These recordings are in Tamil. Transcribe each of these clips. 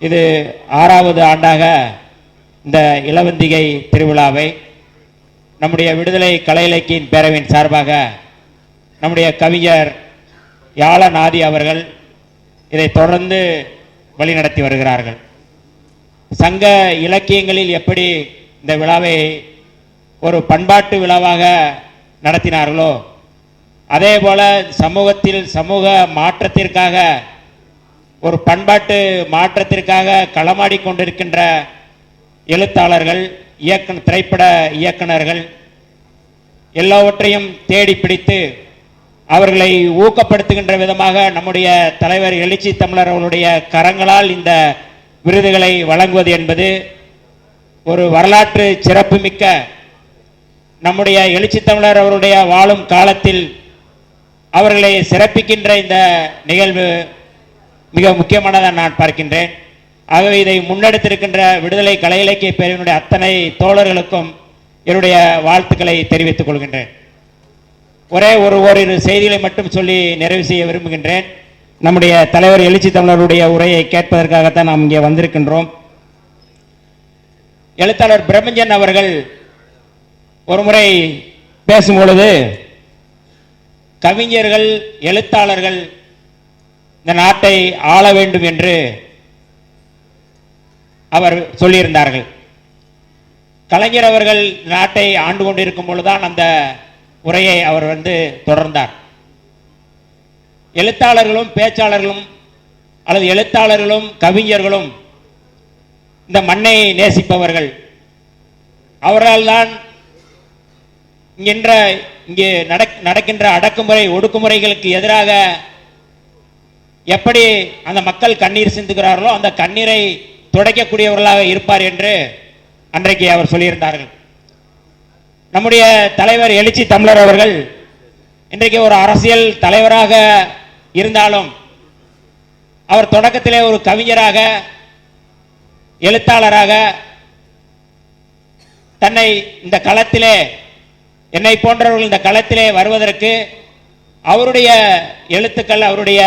இது ஆறாவது ஆண்டாக இந்த இளவந்திகை திருவிழாவை நம்முடைய விடுதலை கலை இலக்கியின் பேரவையின் சார்பாக நம்முடைய கவிஞர் யாழநாதி அவர்கள் இதை தொடர்ந்து வழிநடத்தி வருகிறார்கள். சங்க இலக்கியங்களில் எப்படி இந்த விழாவை ஒரு பண்பாட்டு விழாவாக நடத்தினார்களோ அதே போல சமூகத்தில் சமூக மாற்றத்திற்காக ஒரு பண்பாட்டு மாற்றத்திற்காக களமாடி கொண்டிருக்கின்ற எழுத்தாளர்கள் இயக்க திரைப்பட இயக்குனர்கள் எல்லாவற்றையும் தேடி பிடித்து அவர்களை ஊக்கப்படுத்துகின்ற விதமாக நம்முடைய தலைவர் எழுச்சி தமிழர் அவர்களுடைய கரங்களால் இந்த விருதுகளை வழங்குவது என்பது ஒரு வரலாற்று சிறப்புமிக்க நம்முடைய எழுச்சி தமிழர் அவருடைய வாழும் காலத்தில் அவர்களை சிறப்பிக்கின்ற இந்த நிகழ்வு. மிக முக்கியமானதாக நான் பார்க்கின்றேன். ஆகவே இதை முன்னெடுத்திருக்கின்ற விடுதலை கலை இலக்கிய பேரவையினுடைய அத்தனை தோழர்களுக்கும் என்னுடைய வாழ்த்துக்களை தெரிவித்துக் கொள்கின்றேன். ஒரே ஒரு ஓரிரு செய்திகளை மட்டும் சொல்லி நிறைவு செய்ய விரும்புகின்றேன். நம்முடைய தலைவர் எழுச்சி தமிழருடைய உரையை கேட்பதற்காகத்தான் நாம் இங்கே வந்திருக்கின்றோம். எழுத்தாளர் பிரபஞ்சன் அவர்கள் ஒருமுறை பேசும்பொழுது கவிஞர்கள் எழுத்தாளர்கள் இந்த நாட்டை ஆள வேண்டும் என்று அவர் சொல்லியிருந்தார்கள். கலைஞர் அவர்கள் நாட்டை ஆண்டு கொண்டிருக்கும் பொழுதுதான் அந்த உரையை அவர் வந்து தொடர்ந்தார். எழுத்தாளர்களும் பேச்சாளர்களும் அல்லது எழுத்தாளர்களும் கவிஞர்களும் இந்த மண்ணை நேசிப்பவர்கள். அவரால் தான் இங்கின்ற இங்கே நடக்- நடக்கின்ற அடக்குமுறை ஒடுக்குமுறைகளுக்கு எதிராக எப்படி அந்த மக்கள் கண்ணீர் சிந்துகிறார்களோ அந்த கண்ணீரை துடைக்கக்கூடியவர்களாக இருப்பார் என்று அன்றைக்கு அவர் சொல்லியிருந்தார்கள். நம்முடைய தலைவர் எழுச்சி தமிழர் அவர்கள் இன்றைக்கு ஒரு அரசியல் தலைவராக இருந்தாலும் அவர் தொடக்கத்திலே ஒரு கவிஞராக எழுத்தாளராக தன்னை இந்த களத்திலே என்னை போன்றவர்கள் இந்த களத்திலே வருவதற்கு அவருடைய எழுத்துக்கள் அவருடைய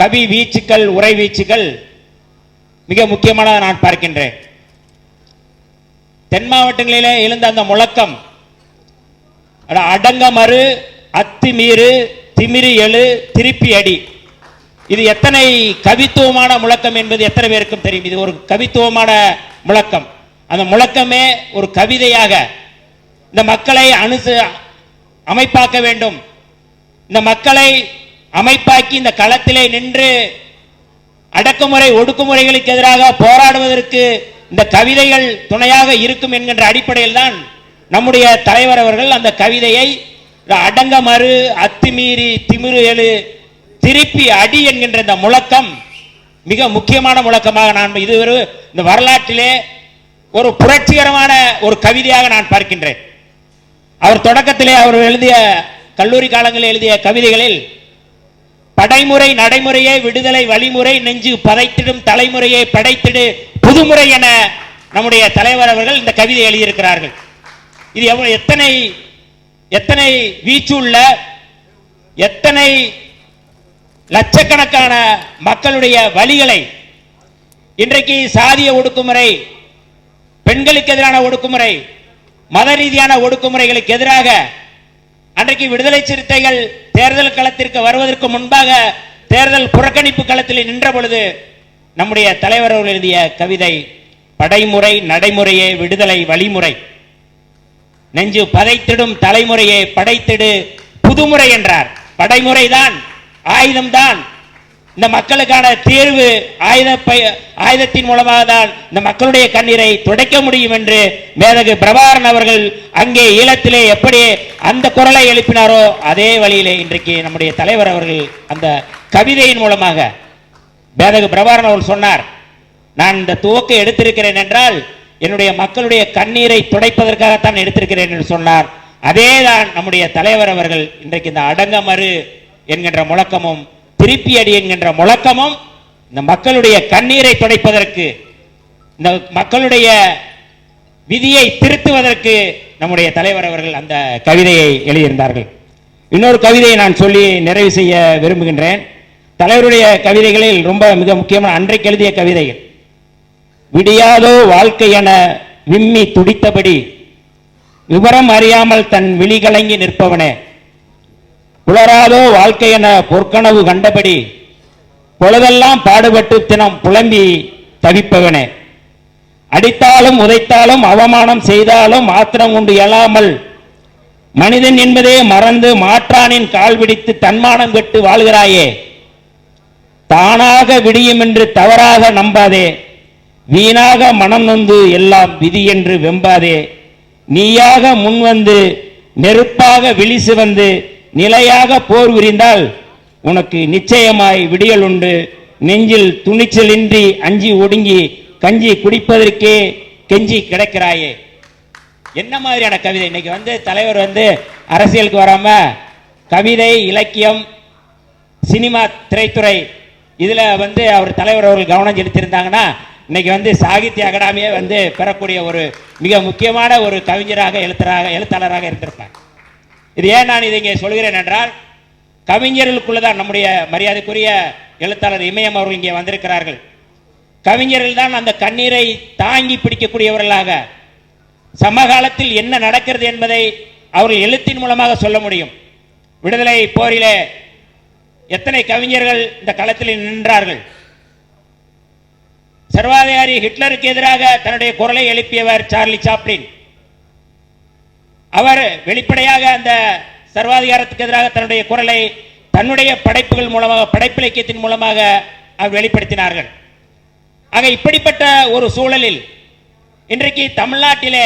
கவி வீச்சுக்கள் உரை வீச்சுக்கள் மிக முக்கியமானதாக நான் பார்க்கின்றேன். தென் மாவட்டங்களிலே எழுந்த அந்த முழக்கம் அடங்க மறு அத்துமீறு திமிரி எழு திருப்பி அடி. இது எத்தனை கவித்துவமான முழக்கம் என்பது எத்தனை பேருக்கும் தெரியும். இது ஒரு கவித்துவமான முழக்கம். அந்த முழக்கமே ஒரு கவிதையாக இந்த மக்களை அனுசு அமைப்பாக்க வேண்டும். இந்த மக்களை அமைப்பாக்கி இந்த களத்திலே நின்று அடக்குமுறை ஒடுக்குமுறைகளுக்கு எதிராக போராடுவதற்கு இந்த கவிதைகள் துணையாக இருக்கும் என்கின்ற அடிப்படையில் தான் நம்முடைய தலைவர் அவர்கள் அந்த கவிதையை அடங்க மறு அத்துமீறி திமிரு எழு திருப்பி அடி என்கின்ற இந்த முழக்கம் மிக முக்கியமான முழக்கமாக நான் இதுவரை இந்த வரலாற்றிலே ஒரு புரட்சிகரமான ஒரு கவிதையாக நான் பார்க்கின்றேன். அவர் தொடக்கத்திலே அவர் எழுதிய கல்லூரி காலங்களில் எழுதிய கவிதைகளில் படைமுறை நடைமுறையே விடுதலை வழிமுறை நெஞ்சு பதைத்திடும் தலைமுறையை படைத்திடு புதுமுறை என நம்முடைய தலைவர் அவர்கள் இந்த கவிதை எழுதியிருக்கிறார்கள். இது எவ்வளவு எத்தனை எத்தனை வீச்சுள்ள எத்தனை லட்சக்கணக்கான மக்களுடைய வழிகளை இன்றைக்கு சாதிய ஒடுக்குமுறை பெண்களுக்கு எதிரான ஒடுக்குமுறை மத ரீதியான ஒடுக்குமுறைகளுக்கு எதிராக அன்றைக்கு விடுதலை சிறுத்தைகள் தேர்தல் களத்திற்கு வருவதற்கு முன்பாக தேர்தல் புறக்கணிப்பு களத்தில் நின்ற பொழுது நம்முடைய தலைவர் அவர்கள் எழுதிய கவிதை படைமுறை நடைமுறையே விடுதலை வழிமுறை நெஞ்சு பதைத்திடும் தலைமுறையை படைத்திடு புதுமுறை என்றார். படைமுறைதான் ஆயுதம்தான். இந்த மக்களுக்கான தீர்வு ஆயுத பய- ஆயுதத்தின் மூலமாக தான் இந்த மக்களுடைய கண்ணீரை துடைக்க முடியும் என்று மேதகு பிரபாகரன் அவர்கள் அங்கே ஈழத்திலே எப்படி அந்த குரலை எழுப்பினாரோ அதே வழியிலே இன்றைக்கு நம்முடைய தலைவர் அவர்கள் அந்த கவிதையின் மூலமாக மேதகு பிரபாகரன் அவர்கள் சொன்னார். நான் இந்த துவக்க எடுத்திருக்கிறேன் என்றால் என்னுடைய மக்களுடைய கண்ணீரை துடைப்பதற்காகத்தான் எடுத்திருக்கிறேன் என்று சொன்னார். அதேதான் நம்முடைய தலைவர் அவர்கள் இன்றைக்கு இந்த அடங்கமறு என்கின்ற முழக்கமும் திருப்பி அடி என்கின்ற முழக்கமும் இந்த மக்களுடைய கண்ணீரை துடைப்பதற்கு இந்த மக்களுடைய விதியை திருத்துவதற்கு நம்முடைய தலைவர் அவர்கள் அந்த கவிதையை எழுதியிருந்தார்கள். இன்னொரு கவிதையை நான் சொல்லி நிறைவு செய்ய விரும்புகின்றேன். தலைவருடைய கவிதைகளில் ரொம்ப மிக முக்கியமான அன்றைக்கு எழுதிய கவிதைகள். விடியாதோ வாழ்க்கை என விம்மி துடித்தபடி விவரம் அறியாமல் தன் விழி கலங்கி நிற்பவனே. புலராதோ வாழ்க்கை என பொற்கனவு கண்டபடி பொழுதெல்லாம் பாடுபட்டு தினம் புலம்பி தவிப்பவனே. அடித்தாலும் உதைத்தாலும் அவமானம் செய்தாலும் ஆத்திரம் உண்டு எழாமல் மனிதன் என்பதே மறந்து மாற்றானின் கால் பிடித்து தன்மானம் கெட்டு வாழ்கிறாயே. தானாக விடியும் என்று தவறாக நம்பாதே. வீணாக மனம் நொந்து எல்லாம் விதி என்று வெம்பாதே. நீயாக முன்வந்து நெருப்பாக விழிசு வந்து நிலையாக போர் விரிந்தால் உனக்கு நிச்சயமாய் விடியல் உண்டு. நெஞ்சில் துணிச்சலின்றி அஞ்சி ஒடுங்கி கஞ்சி குடிப்பதற்கே கெஞ்சி கிடைக்கிறாயே. என்ன மாதிரியான கவிதை? இன்னைக்கு வந்து தலைவர் வந்து அரசியலுக்கு வராம கவிதை இலக்கியம் சினிமா திரைத்துறை இதுல வந்து அவர் தலைவர் அவர்கள் கவனம் செலுத்தியிருந்தாங்கன்னா இன்னைக்கு வந்து சாகித்ய அகாடமியே வந்து பெறக்கூடிய ஒரு மிக முக்கியமான ஒரு கவிஞராக எழுத்தராக எழுத்தாளராக இருந்திருப்பாங்க இது ஏன் நான் இதை இங்கே சொல்கிறேன் என்றால் கவிஞர்களுக்குள்ள தான் நம்முடைய மரியாதைக்குரிய எழுத்தாளர் இமயம் அவர்கள் இங்கே வந்திருக்கிறார்கள். கவிஞர்கள் தான் அந்த கண்ணீரை தாங்கி பிடிக்கக்கூடியவர்களாக. சமகாலத்தில் என்ன நடக்கிறது என்பதை அவர்கள் எழுத்தின் மூலமாக சொல்ல முடியும். விடுதலை போரிலே எத்தனை கவிஞர்கள் இந்த களத்தில் நின்றார்கள். சர்வாதிகாரி ஹிட்லருக்கு எதிராக தன்னுடைய குரலை எழுப்பியவர் சார்லி சாப்ளின். அவர் வெளிப்படையாக அந்த சர்வாதிகாரத்துக்கு எதிராக தன்னுடைய குரலை தன்னுடைய படைப்புகள் மூலமாக படைப்பிலக்கியத்தின் மூலமாக அவர் வெளிப்படுத்தினார்கள். ஆக இப்படிப்பட்ட ஒரு சூழலில் இன்றைக்கு தமிழ்நாட்டிலே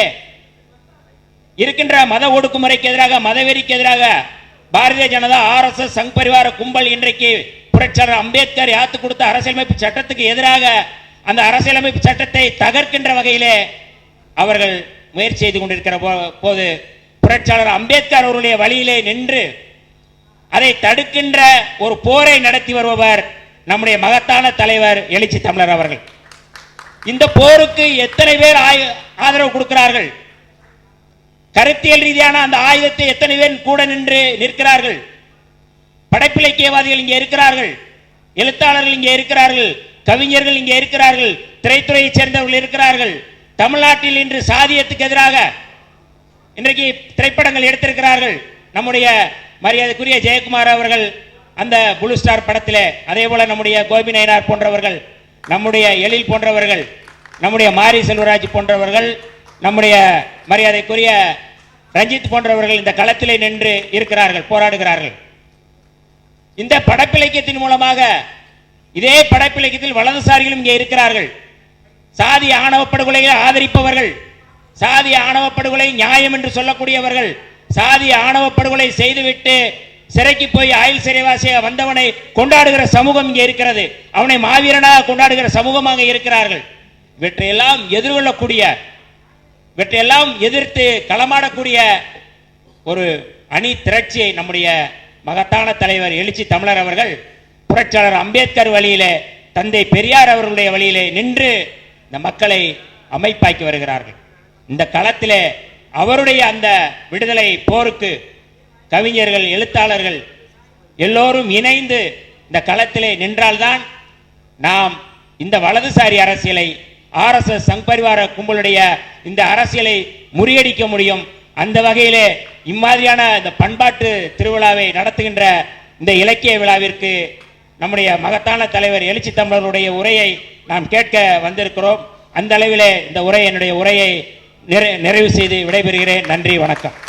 இருக்கின்ற மத ஒடுக்குமுறைக்கு எதிராக மதவெறிக்கு எதிராக Bharatiya Janata R S S Sangh Parivar கும்பல் இன்றைக்கு புரட்சியாளர் அம்பேத்கர் யாத்து கொடுத்த அரசியலமைப்பு சட்டத்துக்கு எதிராக அந்த அரசியலமைப்பு சட்டத்தை தகர்க்கின்ற வகையிலே அவர்கள் முயற்சி செய்து கொண்டிருக்கிற போ- போது புரட்சியாளர் அம்பேத்கர் அவருடைய வழியிலே நின்று அதை தடுக்கின்ற ஒரு போரை நடத்தி வருபவர் நம்முடைய மகத்தான தலைவர் எழுச்சி தமிழர் அவர்கள். இந்த போருக்கு எத்தனை பேர் ஆதரவு கொடுக்கிறார்கள்? கருத்தியல் ரீதியான அந்த ஆயுதத்தை எத்தனை பேர் கூட நின்று நிற்கிறார்கள்? படைப்பிலக்கியவாதிகள் இங்கே இருக்கிறார்கள். எழுத்தாளர்கள் இங்கே இருக்கிறார்கள். கவிஞர்கள் இங்கே இருக்கிறார்கள். திரைத்துறையைச் சேர்ந்தவர்கள் இருக்கிறார்கள். தமிழ்நாட்டில் இன்று சாதியத்துக்கு எதிராக இன்றைக்கு திரைப்படங்கள் எடுத்திருக்கிறார்கள். நம்முடைய மரியாதைக்குரிய ஜெயக்குமார் அவர்கள் அந்த புளூ ஸ்டார் படத்தில் அதே போல நம்முடைய கோபி நயனார் போன்றவர்கள் நம்முடைய எழில் போன்றவர்கள் நம்முடைய மாரி செல்வராஜ் போன்றவர்கள் நம்முடைய மரியாதைக்குரிய ரஞ்சித் போன்றவர்கள் இந்த களத்திலே நின்று இருக்கிறார்கள் போராடுகிறார்கள். இந்த படப்பிலக்கியத்தின் மூலமாக இதே படப்பிலக்கியத்தில் வலதுசாரிகளும் இங்கே இருக்கிறார்கள். சாதி ஆணவ படுகொலையை ஆதரிப்பவர்கள் சாதி ஆணவ படுகொலை நியாயம் என்று சொல்லக்கூடியவர்கள் சாதி ஆணவ படுகொலை செய்துவிட்டு சிறைக்கு போய் ஆயுள் சிறைவாசியாக வந்தவனை கொண்டாடுகிற சமூகம் இங்கே இருக்கிறது. அவனை மாவீரனாக கொண்டாடுகிற சமூகமாக இருக்கிறார்கள். இவற்றையெல்லாம் எதிர்கொள்ளக்கூடிய இவற்றையெல்லாம் எதிர்த்து களமாடக்கூடிய ஒரு அணி திரட்சியை நம்முடைய மகத்தான தலைவர் எழுச்சி தமிழர் அவர்கள் புரட்சியாளர் அம்பேத்கர் வழியிலே தந்தை பெரியார் அவர்களுடைய வழியிலே நின்று இந்த மக்களை அமைப்பாக்கி வருகிறார்கள். இந்த களத்திலே அவருடைய அந்த விடுதலை போருக்கு கவிஞர்கள் எழுத்தாளர்கள் எல்லோரும் இணைந்து இந்த களத்திலே நின்றால்தான் நாம் இந்த வலதுசாரி அரசியலை ஆர்எஸ்எஸ் சங்பரிவார கும்பலுடைய இந்த அரசியலை முறியடிக்க முடியும். அந்த வகையிலே இம்மாதிரியான இந்த பண்பாட்டு திருவிழாவை நடத்துகின்ற இந்த இலக்கிய விழாவிற்கு நம்முடைய மகத்தான தலைவர் எழுச்சி தமிழருடைய உரையை நாம் கேட்க வந்திருக்கிறோம். அந்த அளவிலே இந்த உரை என்னுடைய உரையை நிறைவு செய்து விடைபெறுகிறேன். நன்றி வணக்கம்.